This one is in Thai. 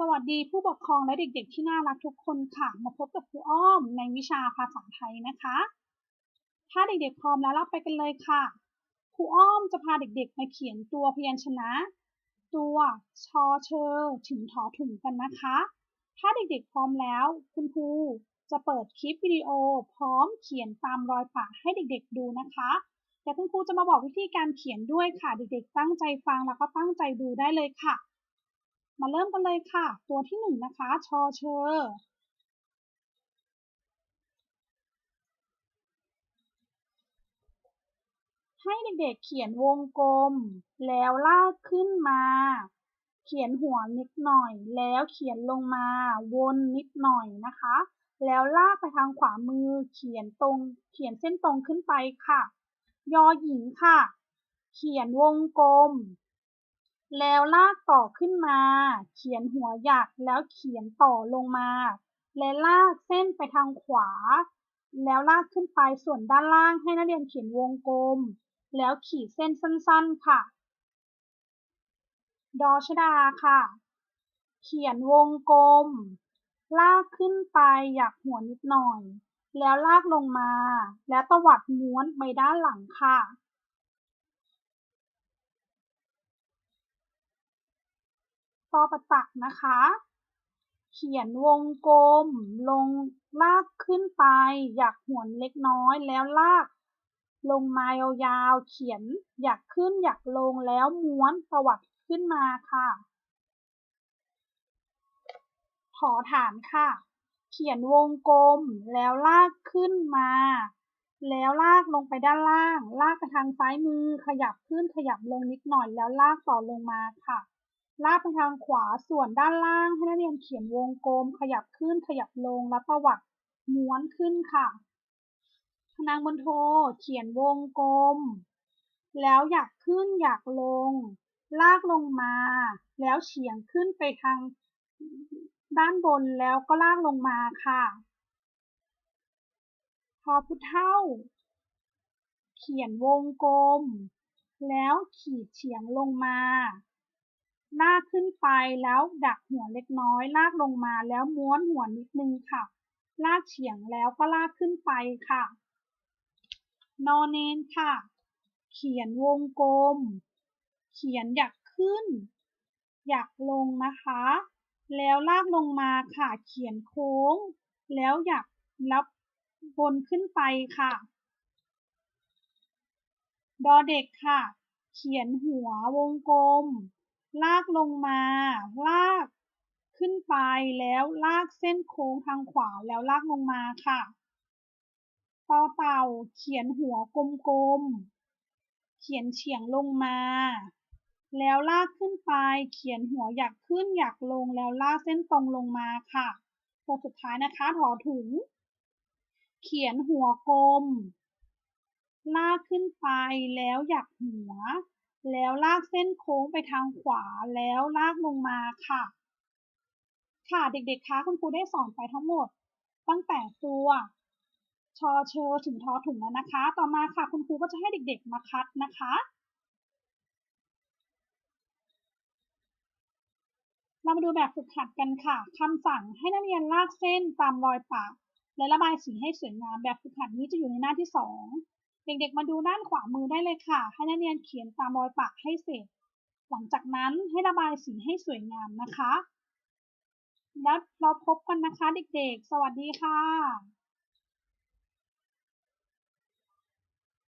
สวัสดีผู้ปกครองและเด็กๆ ที่น่ารักทุกคนค่ะ มาพบกับครูอ้อมในวิชาภาษาไทยนะคะ ถ้าเด็กๆพร้อมแล้วเราไปกันเลยค่ะ ครูอ้อมจะพาเด็กๆ มาเขียนตัวพยัญชนะ ตัวชอเชอถึงถอถุงกันนะคะ ถ้าเด็กๆพร้อมแล้ว คุณครูจะเปิดคลิปวิดีโอ พร้อมเขียนตามรอยปากให้เด็กๆ ดูนะคะแต่คุณครูจะมาบอกวิธีการเขียนด้วยค่ะ เด็กๆ ตั้งใจฟังแล้วก็ตั้งใจดูได้เลยค่ะ มาเริ่มกันเลยค่ะ ตัวที่หนึ่งนะคะ ชอเชอให้เด็กๆเขียนวงกลม แล้วลากขึ้นมา เขียนหัวนิดหน่อย แล้วเขียนลงมา วนนิดหน่อยนะคะ แล้วลากไปทางขวามือ เขียนตรง เขียนเส้นตรงขึ้นไปค่ะ ยอหญิงค่ะ เขียนวงกลม แล้วลากต่อขึ้นมา เขียนหัวหยักแล้วเขียนต่อลงมา และลากเส้นไปทางขวา แล้วลากขึ้นไปส่วนด้านล่างให้นักเรียนเขียนวงกลม แล้วขีดเส้นสั้น ๆ ค่ะ ดอชดาค่ะ เขียนวงกลม ลากขึ้นไปหยักหัวนิดหน่อย แล้วลากลงมา แล้วตวัดม้วนไปด้านหลังค่ะต อประตักนะคะ เขียนวงกลม ลงลากขึ้นไป อยากหวนเล็กน้อยแล้วลาก ลงมายาวๆเขียนอยากขึ้นอยากลงแล้วม้วนตวัดขึ้นมาค่ะถอฐานค่ะ เขียนวงกลมแล้วลากขึ้นมา แล้วลากลงไปด้านล่าง ลากไปทางซ้ายมือ ขยับขึ้นขยับลงนิดหน่อยแล้วลากต่อลงมาค่ะ ลากไปทางขวา ส่วนด้านล่างให้นักเรียนเขียนวงกลม ขยับขึ้น ขยับลง และประวัติม้วนขึ้นค่ะพนางบนโทเขียนวงกลม แล้วอยากขึ้นอยากลง ลากลงมา แล้วเฉียงขึ้นไปทางด้านบนแล้วก็ลากลงมาค่ะ พอพุเท่า เขียนวงกลม แล้วขีดเฉียงลงมา ลากขึ้นไปแล้วดักหัวเล็กน้อย ลากลงมาแล้วม้วนหัวนิดนึงค่ะ ลากเฉียงแล้วก็ลากขึ้นไปค่ะ นอนเนนค่ะ เขียนวงกลม เขียนอยากขึ้น อยากลงนะคะ แล้วลากลงมาค่ะ เขียนโค้ง แล้วอยากแล้วบนขึ้นไปค่ะ ดอเด็กค่ะ เขียนหัววงกลม ลากลงมา ลากขึ้นไปแล้วลากเส้นโค้งทางขวาแล้วลากลงมาค่ะต่อเต่าเขียนหัวกลมๆ เขียนเฉียงลงมา แล้วลากขึ้นไป เขียนหัวอยากขึ้นอยากลงแล้วลากเส้นตรงลงมาค่ะตัวสุดท้ายนะคะถอถุง เขียนหัวกลม ลากขึ้นไปแล้วอยากหัว แล้วลากเส้นโค้งไปทางขวาแล้วลากลงมาค่ะ ค่ะเด็กๆคะคุณครูได้สอนไปทั้งหมด ตั้งแต่ตัวชอเชอถึงทอถุงแล้วนะคะ ต่อมาค่ะคุณครูก็จะให้เด็กๆมาคัดนะคะ เรามาดูแบบฝึกหัดกันค่ะคำสั่งให้นักเรียนลากเส้นตามรอยปากและระบายสีให้สวยงามแบบฝึกหัดนี้จะอยู่ในหน้าที่สอง เด็กๆ มาดูด้านขวามือได้เลยค่ะ ให้นักเรียนเขียนตามรอยปากให้เสร็จ หลังจากนั้นให้ระบายสีให้สวยงามนะคะ แล้วเราพบกันนะคะเด็กๆ สวัสดีค่ะ